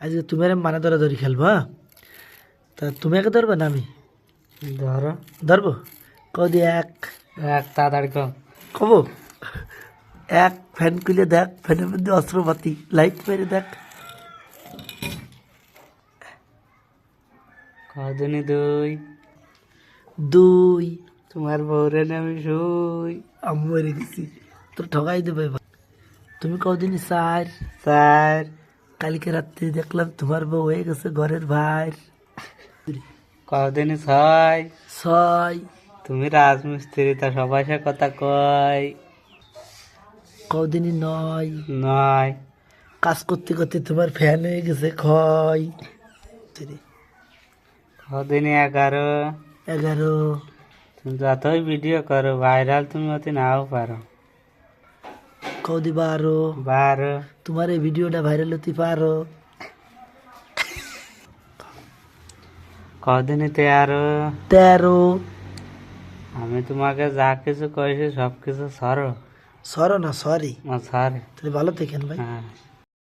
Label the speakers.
Speaker 1: আজকে তুমি আর মানে ধরাধরি খেলব হ্যাঁ? তা তুমি আগে ধরবে না আমি?
Speaker 2: ধরো।
Speaker 1: ধরবো? কদি এক।
Speaker 2: এক তাড়াতাড়ি
Speaker 1: কব? এক ফ্যান খুলে দেখ ফ্যানের মধ্যে অস্ত্রপাতি লাইট মেরে দেখ।
Speaker 2: কদিনই দুই।
Speaker 1: দুই।
Speaker 2: তোমার বউরে আমি শুই।
Speaker 1: আমি মরে গেছি তোর ঠগাই দেবে তুমি কদিন চার?
Speaker 2: চার।
Speaker 1: কালকে রাত্রে দেখলাম তোমার বউ হয়ে গেছে ঘরের ভাই
Speaker 2: কদিনই ছয়?
Speaker 1: ছয়।
Speaker 2: তুমি রাজমিস্ত্রি তা সবাই সে কথা কয়।
Speaker 1: কদিনই নয়।
Speaker 2: নয়।
Speaker 1: কাজ করতে করতে তোমার ফ্যান হয়ে গেছে ক্ষয়
Speaker 2: কদিনই এগারো?
Speaker 1: এগারো।
Speaker 2: তুমি যতই ভিডিও করো ভাইরাল তুমি অতি নাও পারো।
Speaker 1: কদি বারো
Speaker 2: বারো
Speaker 1: তোমার এই ভিডিওটা ভাইরাল হতে পারো
Speaker 2: কদিনই তেরো
Speaker 1: তেরো
Speaker 2: আমি তোমাকে যা কিছু কয়েছি সব কিছু সরো
Speaker 1: সরো না সরি
Speaker 2: সরি
Speaker 1: তাহলে ভালো থেকেন ভাই
Speaker 2: হ্যাঁ